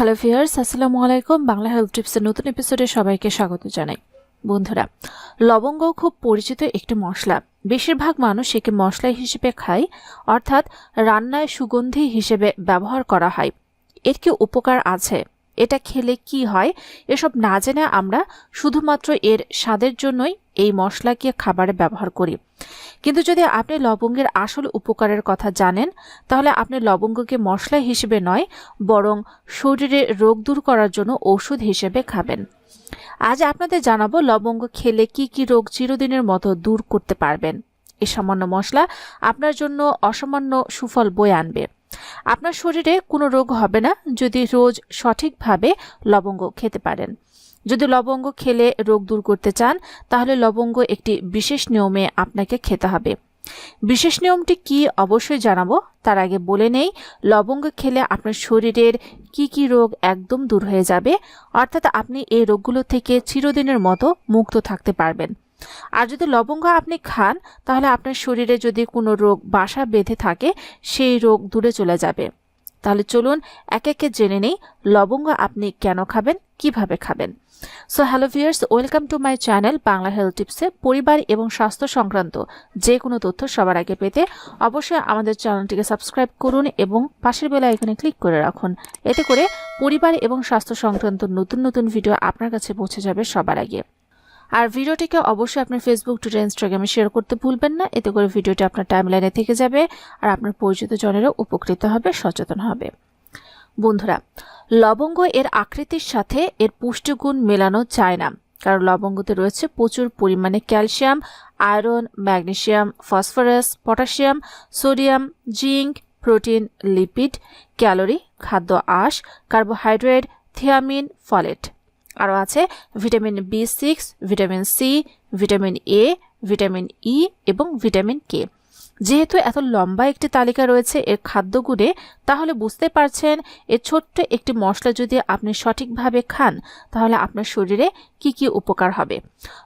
Hello fierce আসসালামু আলাইকুম। Bangla health টিপসের নতুন এপিসোডে সবাইকে স্বাগত জানাই। বন্ধুরা, লবঙ্গ খুব পরিচিত একটি মশলা। বেশিরভাগ মানুষ একে মশলা হিসেবে খায়, অর্থাৎ রান্নায় সুগন্ধি হিসেবে ব্যবহার করা হয়। এর কি উপকার আছে? এটা খেলে কি হয়? এসব না জেনে আমরা শুধুমাত্র এর স্বাদের জন্যই এই মশলাকে খাবারে ব্যবহার করি। কিন্তু যদি আপনি লবঙ্গের আসল উপকারের কথা জানেন, তাহলে আপনি লবঙ্গকে মশলা হিসেবে নয়, বরং শরীরে রোগ দূর করার জন্য ওষুধ হিসেবে খাবেন। আজ আপনাদের জানাব লবঙ্গ খেলে কি কি রোগ চিরদিনের মতো দূর করতে পারবেন। এ সামান্য মশলা আপনার জন্য অসামান্য সুফল বয়ে আনবে। আপনার শরীরে কোনো রোগ হবে না যদি রোজ সঠিকভাবে লবঙ্গ খেতে পারেন। যদি লবঙ্গ খেলে রোগ দূর করতে চান, তাহলে লবঙ্গ একটি বিশেষ নিয়মে আপনাকে খেতে হবে। বিশেষ নিয়মটি কি অবশ্যই জানাব, তার আগে বলে নেই, লবঙ্গ খেলে আপনার শরীরের কি কি রোগ একদম দূর হয়ে যাবে, অর্থাৎ আপনি এই রোগগুলো থেকে চিরদিনের মতো মুক্ত থাকতে পারবেন। আর যদি লবঙ্গ আপনি খান, তাহলে আপনার শরীরে যদি কোনো রোগ বাসা বেঁধে থাকে, সেই রোগ দূরে চলে যাবে। তাহলে চলুন এক একে জেনে নেই, লবঙ্গ আপনি কেন খাবেন, কীভাবে খাবেন। So hello viewers welcome to my channel Bangla health টিপসে পরিবার এবং স্বাস্থ্য সংক্রান্ত যে কোনো তথ্য সবার আগে পেতে অবশ্যই আমাদের চ্যানেলটিকে সাবস্ক্রাইব করুন এবং পাশের বেলা এখানে ক্লিক করে রাখুন। এতে করে পরিবার এবং স্বাস্থ্য সংক্রান্ত নতুন নতুন ভিডিও আপনার কাছে পৌঁছে যাবে সবার আগে। আর ভিডিওটিকে অবশ্যই আপনার ফেসবুক টুইটার ইনস্টাগ্রামে শেয়ার করতে ভুলবেন না। এতে করে ভিডিওটি আপনার টাইমলাইনে থেকে যাবে আর আপনার পরিচিত জনেরও উপকৃত হবে, সচেতন হবে। বন্ধুরা, লবঙ্গ এর আকৃতির সাথে এর পুষ্টিগুণ মেলানো যায় না, কারণ লবঙ্গতে রয়েছে প্রচুর পরিমাণে calcium, iron magnesium phosphorus potassium sodium, zinc, protein, lipid, calorie, খাদ্য আঁশ, কার্বোহাইড্রেট, থিয়ামিন, ফলেট। আরও আছে vitamin B six, vitamin C, vitamin A, vitamin E এবং ভিটামিন কে। যেহেতু এত লম্বা একটি তালিকা রয়েছে এর খাদ্যগুণে, তাহলে বুঝতে পারছেন এর ছোট্ট একটি মশলা যদি আপনি সঠিকভাবে খান, তাহলে আপনার শরীরে কি কি উপকার হবে।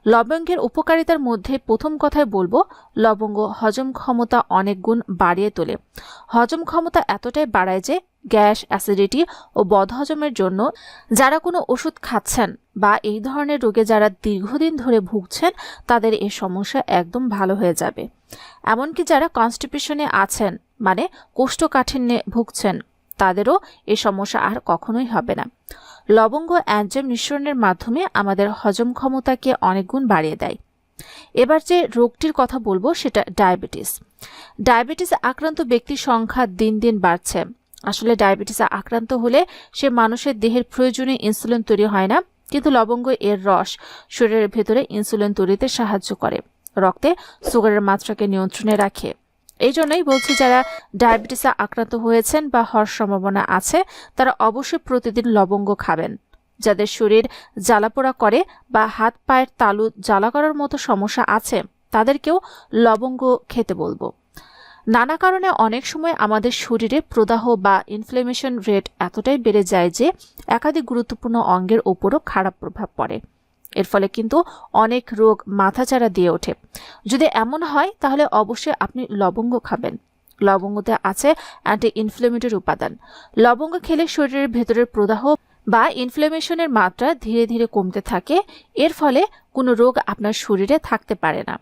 লবঙ্গের উপকারিতার মধ্যে প্রথম কথায় বলব, লবঙ্গ হজম ক্ষমতা অনেক গুণ বাড়িয়ে তোলে। হজম ক্ষমতা এতটাই বাড়ায় যে গ্যাস, অ্যাসিডিটি ও বদহজমের জন্য যারা কোনো ওষুধ খাচ্ছেন বা এই ধরনের রোগে যারা দীর্ঘদিন ধরে ভুগছেন, তাদের এই সমস্যা একদম ভালো হয়ে যাবে। এমনকি যারা কনস্টিপেশনে আছেন মানে কোষ্ঠকাঠিন্যে ভুগছেন, তাদেরও এই সমস্যা আর কখনোই হবে না। লবঙ্গ অ্যানজেম নিঃসরণের মাধ্যমে আমাদের হজম ক্ষমতাকে অনেক গুণ বাড়িয়ে দেয়। এবার যে রোগটির কথা বলব, সেটা ডায়াবেটিস ডায়াবেটিস আক্রান্ত ব্যক্তির সংখ্যা দিন দিন বাড়ছে। আসলে ডায়াবেটিসে আক্রান্ত হলে সে মানুষের দেহের প্রয়োজনে ইনসুলিন তৈরি হয় না, কিন্তু লবঙ্গ এর রস শরীরের ভেতরে ইনসুলিন তৈরিতে সাহায্য করে। রক্তে সুগারের মাত্রাকে নিয়ন্ত্রণে রাখে। এই জন্যই বলছি, যারা ডায়াবেটিসে আক্রান্ত হয়েছেন বা হওয়ার সম্ভাবনা আছে, তারা অবশ্যই প্রতিদিন লবঙ্গ খাবেন। যাদের শরীর জ্বালাপোড়া করে বা হাত পায়ের তালু জ্বালা করার মতো সমস্যা আছে, তাদেরকেও লবঙ্গ খেতে বলব। নানা কারণে অনেক সময় আমাদের শরীরে প্রদাহ বা ইনফ্লেমেশন রেট এতটাই বেড়ে যায় যে একাধিক গুরুত্বপূর্ণ অঙ্গের ওপরও খারাপ প্রভাব পড়ে। এর ফলে কিন্তু অনেক রোগ মাথাচাড়া দিয়ে ওঠে। যদি এমন হয়, তাহলে অবশ্যই আপনি লবঙ্গ খাবেন। লবঙ্গতে আছে অ্যান্টি ইনফ্লেমেটরি উপাদান। লবঙ্গ খেলে শরীরের ভেতরের প্রদাহ বা ইনফ্লেমেশনের মাত্রা ধীরে ধীরে কমতে থাকে। এর ফলে কোনো রোগ আপনার শরীরে থাকতে পারে না।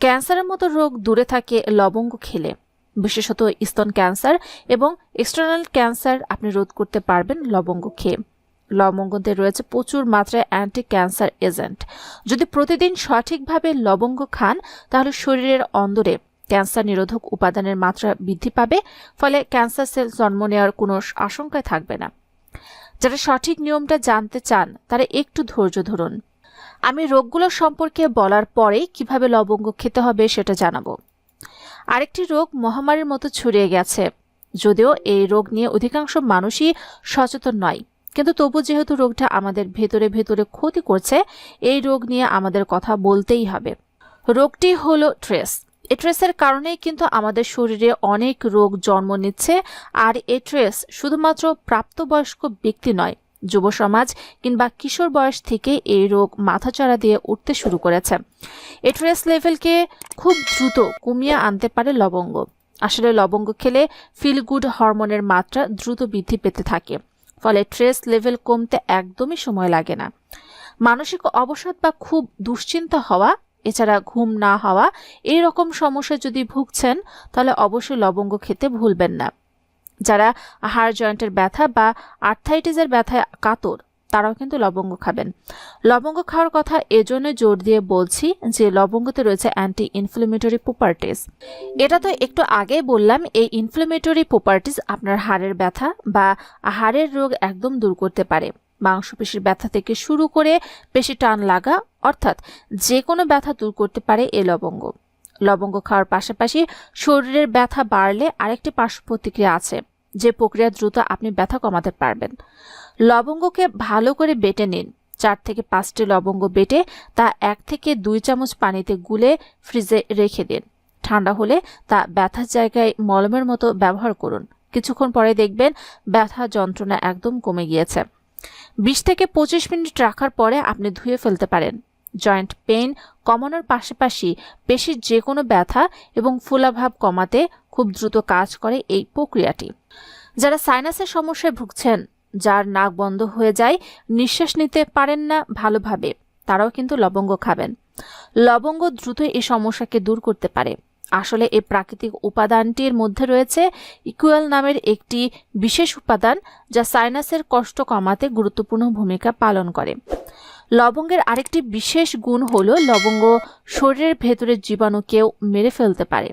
ক্যান্সারের মতো রোগ দূরে থাকে লবঙ্গ খেলে। বিশেষত স্তন ক্যান্সার এবং এক্সটার্নাল ক্যান্সার আপনি রোধ করতে পারবেন লবঙ্গ খেয়ে। লবঙ্গতে রয়েছে প্রচুর মাত্রায় অ্যান্টি ক্যান্সার এজেন্ট যদি প্রতিদিন সঠিকভাবে লবঙ্গ খান, তাহলে শরীরের অন্দরে ক্যান্সার নিরোধক উপাদানের মাত্রা বৃদ্ধি পাবে, ফলে ক্যান্সার সেল জন্ম নেওয়ার কোনো আশঙ্কায় থাকবে না। যারা সঠিক নিয়মটা জানতে চান, তারা একটু ধৈর্য ধরুন। আমি রোগগুলো সম্পর্কে বলার পরেই কীভাবে লবঙ্গ খেতে হবে সেটা জানাব। আরেকটি রোগ মহামারীর মতো ছড়িয়ে গেছে। যদিও এই রোগ নিয়ে অধিকাংশ মানুষই সচেতন নয়। কিন্তু তবু যেহেতু রোগটা আমাদের ভেতরে ভেতরে ক্ষতি করছে, এই রোগ নিয়ে আমাদের কথা বলতেই হবে। রোগটি হলো ট্রেস। এই ট্রেসের কারণেই কিন্তু আমাদের শরীরে অনেক রোগ জন্ম নিচ্ছে, আর এই ট্রেস শুধুমাত্র প্রাপ্তবয়স্ক ব্যক্তি নয় যুব সমাজ কিংবা কিশোর বয়স থেকে এই রোগ মাথাচাড়া দিয়ে উঠতে শুরু করেছে। এই ট্রেস লেভেলকে খুব দ্রুত কমিয়ে আনতে পারে লবঙ্গ। আসলে লবঙ্গ খেলে ফিল গুড হরমোনের মাত্রা দ্রুত বৃদ্ধি পেতে থাকে, ফলে ট্রেস লেভেল কমতে একদমই সময় লাগে না। মানসিক অবসাদ বা খুব দুশ্চিন্তা হওয়া, এছাড়া ঘুম না হওয়া এই রকম সমস্যা যদি ভুগছেন, তাহলে অবশ্যই লবঙ্গ খেতে ভুলবেন না। যারা হাড় জয়েন্টের ব্যথা বা আর্থাইটিসের ব্যথায় কাতর, তারাও কিন্তু লবঙ্গ খাবেন। লবঙ্গ খাওয়ার কথা এজন্য জোর দিয়ে বলছি যে লবঙ্গতে রয়েছে অ্যান্টি ইনফ্লেমেটরি প্রপার্টিস এটা তো একটু আগেই বললাম, এই ইনফ্লেমেটরি প্রপার্টিস আপনার হাড়ের ব্যথা বা হাড়ের রোগ একদম দূর করতে পারে। মাংসপেশির ব্যথা থেকে শুরু করে পেশি টান লাগা, অর্থাৎ যে কোনো ব্যথা দূর করতে পারে এ লবঙ্গ। লবঙ্গ খাওয়ার পাশাপাশি শরীরের ব্যথা বাড়লে আরেকটি পার্শ্ব প্রতিক্রিয়া আছে, যে প্রক্রিয়া দ্রুত আপনি ব্যথা কমাতে পারবেন। লবঙ্গকে ভালো করে বেটে নিন। চার থেকে পাঁচটি লবঙ্গ বেটে তা এক থেকে দুই চামচ পানিতে গুলে ফ্রিজে রেখে দিন। ঠান্ডা হলে তা ব্যথার জায়গায় মলমের মতো ব্যবহার করুন। কিছুক্ষণ পরে দেখবেন ব্যথা যন্ত্রণা একদম কমে গিয়েছে। বিশ থেকে পঁচিশ মিনিট রাখার পরে আপনি ধুয়ে ফেলতে পারেন। জয়েন্ট পেইন কমানোর পাশাপাশি পেশির যে কোনো ব্যথা এবং ফুলাভাব কমাতে খুব দ্রুত কাজ করে এই প্রক্রিয়াটি। যারা সাইনাসের সমস্যায় ভুগছেন, যার নাক বন্ধ হয়ে যায়, নিঃশ্বাস নিতে পারেন না ভালোভাবে, তারাও কিন্তু লবঙ্গ খাবেন। লবঙ্গ দ্রুত এই সমস্যাকে দূর করতে পারে। আসলে এই প্রাকৃতিক উপাদানটির মধ্যে রয়েছে ইকুয়াল নামের একটি বিশেষ উপাদান যা সাইনাসের কষ্ট কমাতে গুরুত্বপূর্ণ ভূমিকা পালন করে। লবঙ্গের আরেকটি বিশেষ গুণ হলো লবঙ্গ শরীরের ভেতরের জীবাণুকেও মেরে ফেলতে পারে।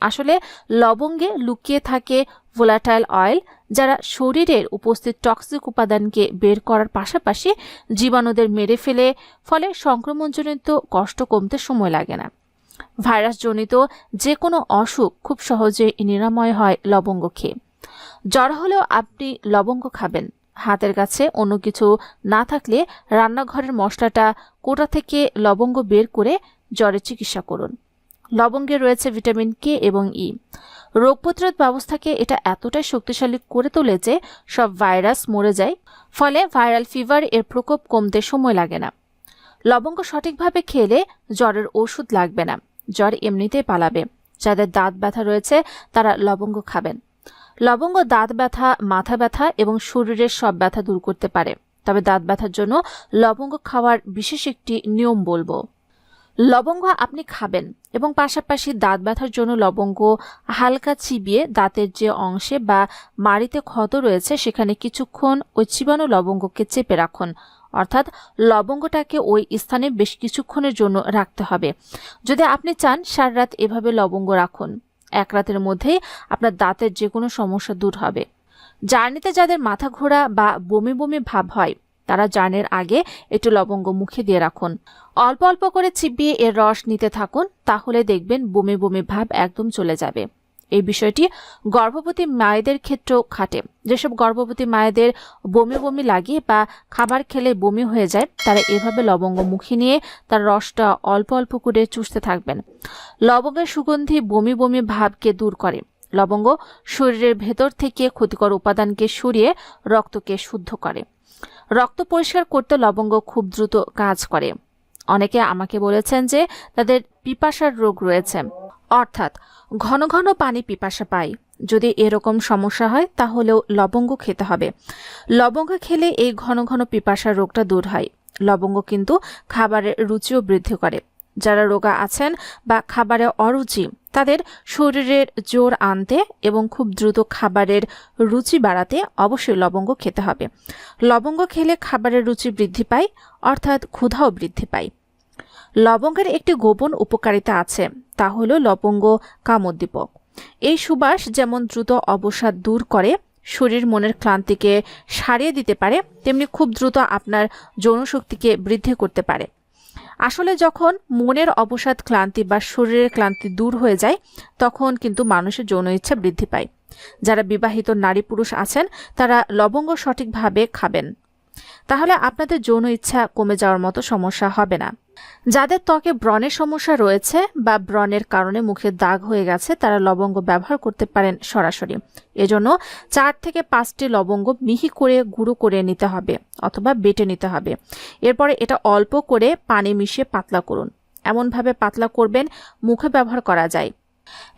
আসলে লবঙ্গে লুকিয়ে থাকে ভোলাটাইল অয়েল যারা শরীরের উপস্থিত টক্সিক উপাদানকে বের করার পাশাপাশি জীবাণুদের মেরে ফেলে, ফলে সংক্রমণজনিত কষ্ট কমতে সময় লাগে না। ভাইরাসজনিত যে কোনো অসুখ খুব সহজে নিরাময় হয় লবঙ্গ খেয়ে। জ্বর হলেও আপনি লবঙ্গ খাবেন। হাতের কাছে অন্য কিছু না থাকলে রান্নাঘরের মশলাটা কোটা থেকে লবঙ্গ বের করে জ্বরের চিকিৎসা করুন। লবঙ্গে রয়েছে ভিটামিন কে এবং ই রোগ প্রতিরোধ ব্যবস্থাকে এটা এতটাই শক্তিশালী করে তোলে যে সব ভাইরাস মরে যায়, ফলে ভাইরাল ফিভার এর প্রকোপ কমতে সময় লাগে না। লবঙ্গ সঠিকভাবে খেলে জ্বরের ওষুধ লাগবে না, জ্বর এমনিতেই পালাবে। যাদের দাঁত ব্যথা রয়েছে, তারা লবঙ্গ খাবেন। লবঙ্গ, দাঁত ব্যথা, মাথা ব্যথা এবং শরীরের সব ব্যথা দূর করতে পারে। তবে দাঁত ব্যথার জন্য লবঙ্গ খাওয়ার বিশেষ একটি নিয়ম বলব। লবঙ্গ আপনি খাবেন এবং পাশাপাশি দাঁত ব্যথার জন্য লবঙ্গ হালকা চিবিয়ে দাঁতের যে অংশে বা মাড়িতে ক্ষত রয়েছে সেখানে কিছুক্ষণ ওই চিবানো লবঙ্গকে চেপে রাখুন। অর্থাৎ লবঙ্গটাকে ওই স্থানে বেশ কিছুক্ষণের জন্য রাখতে হবে। যদি আপনি চান সার রাত এভাবে লবঙ্গ রাখুন। এক রাতের মধ্যেই আপনার দাঁতের যে কোনো সমস্যা দূর হবে। জার্নিতে যাদের মাথা ঘোরা বা বমি বমি ভাব হয়, তারা জার্নির আগে একটু লবঙ্গ মুখে দিয়ে রাখুন। অল্প অল্প করে চিবিয়ে এর রস নিতে থাকুন, তাহলে দেখবেন বমি বমি ভাব একদম চলে যাবে। এই বিষয়টি গর্ভবতী মায়েদের ক্ষেত্রেও খাটে। যেসব গর্ভবতী মায়েদের বমি বমি লাগে বা খাবার খেলে বমি হয়ে যায়, তারা এভাবে লবঙ্গ মুখে নিয়ে তার রসটা অল্প অল্প করে চুষতে থাকবেন। লবঙ্গের সুগন্ধি বমি বমি ভাবকে দূর করে। লবঙ্গ শরীরের ভেতর থেকে ক্ষতিকর উপাদানকে সরিয়ে রক্তকে শুদ্ধ করে। রক্ত পরিষ্কার করতে লবঙ্গ খুব দ্রুত কাজ করে। অনেকে আমাকে বলেছেন যে তাদের পিপাসার রোগ রয়েছে। অর্থাৎ, ঘন ঘন পানি পিপাসা পায় যদি এরকম সমস্যা হয়, তাহলেও লবঙ্গ খেতে হবে। লবঙ্গ খেলে এই ঘন ঘন পিপাসার রোগটা দূর হয়। লবঙ্গ কিন্তু খাবারের রুচিও বৃদ্ধি করে। যারা রোগা আছেন বা খাবারে অরুচি, তাদের শরীরের জোর আনতে এবং খুব দ্রুত খাবারের রুচি বাড়াতে অবশ্যই লবঙ্গ খেতে হবে। লবঙ্গ খেলে খাবারের রুচি বৃদ্ধি পায়, অর্থাৎ ক্ষুধাও বৃদ্ধি পায়। লবঙ্গের একটি গোপন উপকারিতা আছে, তা হল লবঙ্গ কামোদ্দীপক। এই সুবাস যেমন দ্রুত অবসাদ দূর করে, শরীর মনের ক্লান্তিকে সারিয়ে দিতে পারে, তেমনি খুব দ্রুত আপনার যৌনশক্তিকে বৃদ্ধি করতে পারে। আসলে যখন মনের অবসাদ ক্লান্তি বা শরীরের ক্লান্তি দূর হয়ে যায়, তখন কিন্তু মানুষের যৌন ইচ্ছা বৃদ্ধি পায়। যারা বিবাহিত নারী পুরুষ আছেন, তারা লবঙ্গ সঠিকভাবে খাবেন। তাহলে আপনাদের যৌন ইচ্ছা কমে যাওয়ার মতো সমস্যা হবে না। যাদের ত্বকে ব্রণের সমস্যা রয়েছে বা ব্রণের কারণে মুখে দাগ হয়ে গেছে, তারা লবঙ্গ ব্যবহার করতে পারেন সরাসরি। এজন্য চার থেকে পাঁচটি লবঙ্গ মিহি করে গুঁড়ো করে নিতে হবে অথবা বেটে নিতে হবে। এরপরে এটা অল্প করে পানি মিশিয়ে পাতলা করুন। এমনভাবে পাতলা করবেন, মুখে ব্যবহার করা যায়।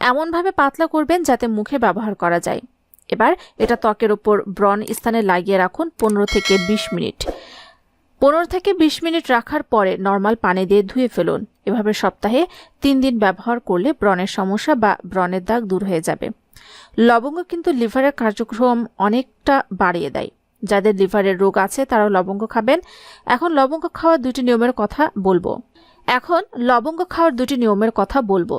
এমনভাবে পাতলা করবেন যাতে মুখে ব্যবহার করা যায়। এবার এটা ত্বকের ওপর ব্রণ স্থানে লাগিয়ে রাখুন পনেরো থেকে বিশ মিনিট। পনেরো থেকে বিশ মিনিট রাখার পরে নর্মাল পানি দিয়ে ধুয়ে ফেলুন। এভাবে সপ্তাহে তিন দিন ব্যবহার করলে ব্রণের সমস্যা বা ব্রণের দাগ দূর হয়ে যাবে। লবঙ্গ কিন্তু লিভারের কার্যক্রম অনেকটা বাড়িয়ে দেয়। যাদের লিভারের রোগ আছে, তারাও লবঙ্গ খাবেন। এখন লবঙ্গ খাওয়ার দুটি নিয়মের কথা বলব। এখন লবঙ্গ খাওয়ার দুটি নিয়মের কথা বলব।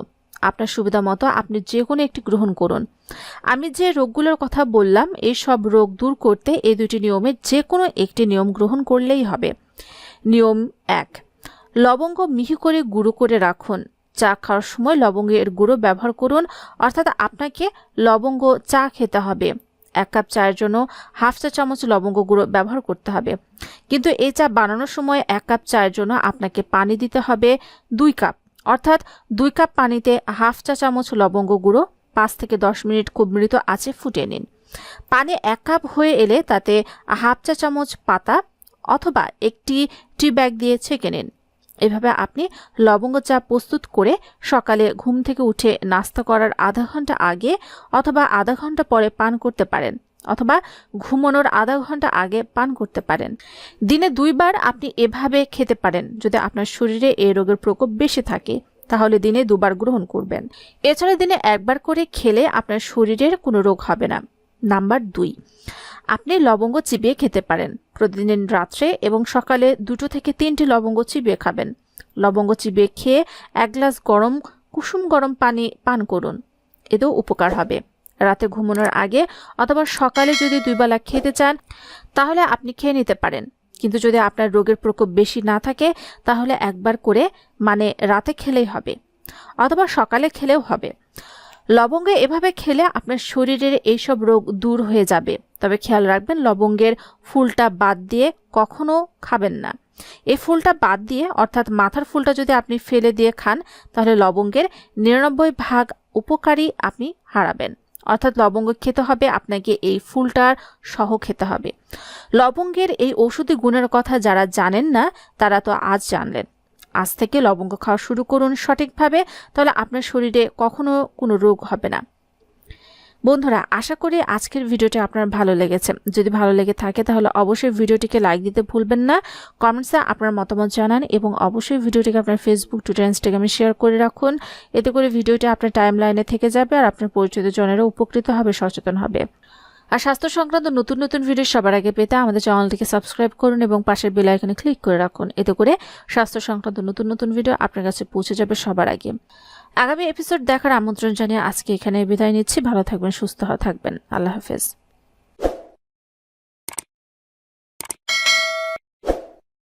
আপনার সুবিধা মতো আপনি যে কোনো একটি গ্রহণ করুন। আমি যে রোগগুলোর কথা বললাম এই সব রোগ দূর করতে এই দুটি নিয়মে যে কোনো একটি নিয়ম গ্রহণ করলেই হবে। নিয়ম এক, লবঙ্গ মিহি করে গুঁড়ো করে রাখুন। চা খাওয়ার সময় লবঙ্গের গুঁড়ো ব্যবহার করুন, অর্থাৎ আপনাকে লবঙ্গ চা খেতে হবে। এক কাপ চায়ের জন্য হাফ চা চামচ লবঙ্গ গুঁড়ো ব্যবহার করতে হবে। কিন্তু এই চা বানানোর সময় এক কাপ চায়ের জন্য আপনাকে পানি দিতে হবে, দুই কাপ। অর্থাৎ দুই কাপ পানিতে হাফ চা চামচ লবঙ্গ গুঁড়ো, পাঁচ থেকে দশ মিনিট খুব মৃত আঁচে ফুটিয়ে নিন। পানি এক কাপ হয়ে এলে তাতে হাফ চা চামচ পাতা অথবা একটি টি ব্যাগ দিয়ে ছেঁকে নিন। এভাবে আপনি লবঙ্গ চা প্রস্তুত করে সকালে ঘুম থেকে উঠে নাস্তা করার আধা ঘণ্টা আগে অথবা আধা ঘণ্টা পরে পান করতে পারেন। অথবা ঘুমানোর আধা ঘণ্টা আগে পান করতে পারেন। দিনে দুইবার আপনি এভাবে খেতে পারেন। যদি আপনার শরীরে এই রোগের প্রকোপ বেশি থাকে, তাহলে দিনে দুবার গ্রহণ করবেন। এছাড়া দিনে একবার করে খেলে আপনার শরীরের কোনো রোগ হবে না। নাম্বার দুই, আপনি লবঙ্গ চিবিয়ে খেতে পারেন। প্রতিদিন রাত্রে এবং সকালে দুটো থেকে তিনটি লবঙ্গ চিবিয়ে খাবেন। লবঙ্গ চিবিয়ে খেয়ে এক গ্লাস গরম, কুসুম গরম পানি পান করুন। এতেও উপকার হবে। রাতে ঘুমানোর আগে অথবা সকালে যদি দুইবেলা খেতে চান, তাহলে আপনি খেয়ে নিতে পারেন। কিন্তু যদি আপনার রোগের প্রকোপ বেশি না থাকে, তাহলে একবার করে মানে রাতে খেলেই হবে। অথবা সকালে খেলেও হবে। লবঙ্গ এভাবে খেলে আপনার শরীরের এইসব রোগ দূর হয়ে যাবে। তবে খেয়াল রাখবেন, লবঙ্গের ফুলটা বাদ দিয়ে কখনো খাবেন না। এই ফুলটা বাদ দিয়ে, অর্থাৎ মাথার ফুলটা যদি আপনি ফেলে দিয়ে খান, তাহলে লবঙ্গের নিরানব্বই ভাগ উপকারী আপনি হারাবেন। অর্থাৎ লবঙ্গ খেতে হবে, আপনাকে এই ফুলটার সহ খেতে হবে। লবঙ্গের এই ঔষধি গুণের কথা যারা জানেন না, তারা তো আজ জানলেন। আজ থেকে লবঙ্গ খাওয়া শুরু করুন সঠিকভাবে, তাহলে আপনার শরীরে কখনো কোনো রোগ হবে না। বন্ধুরা, আশা করি আজকের ভিডিওটি আপনার ভালো লেগেছে। যদি ভালো লেগে থাকে, তাহলে অবশ্যই ভিডিওটিকে লাইক দিতে ভুলবেন না কমেন্টসে আপনার মতামত জানান, এবং অবশ্যই ভিডিওটিকে আপনার ফেসবুক টুইটার ইনস্টাগ্রামে শেয়ার করে রাখুন। এতে করে ভিডিওটি আপনার টাইম লাইনে থেকে যাবে, আর আপনার পরিচিত জনেরও উপকৃত হবে, সচেতন হবে। আর স্বাস্থ্য সংক্রান্ত নতুন নতুন ভিডিও সবার আগে পেতে আমাদের চ্যানেলটিকে সাবস্ক্রাইব করুন, এবং পাশের বেল আইকনে ক্লিক করে রাখুন। এতে করে স্বাস্থ্য সংক্রান্ত নতুন নতুন ভিডিও আপনার কাছে পৌঁছে যাবে সবার আগে। আগামী এপিসোড দেখার আমন্ত্রণ জানিয়ে আজকে এখানে বিদায় নিচ্ছি। ভালো থাকবেন, সুস্থ থাকবেন। আল্লাহ হাফেজ।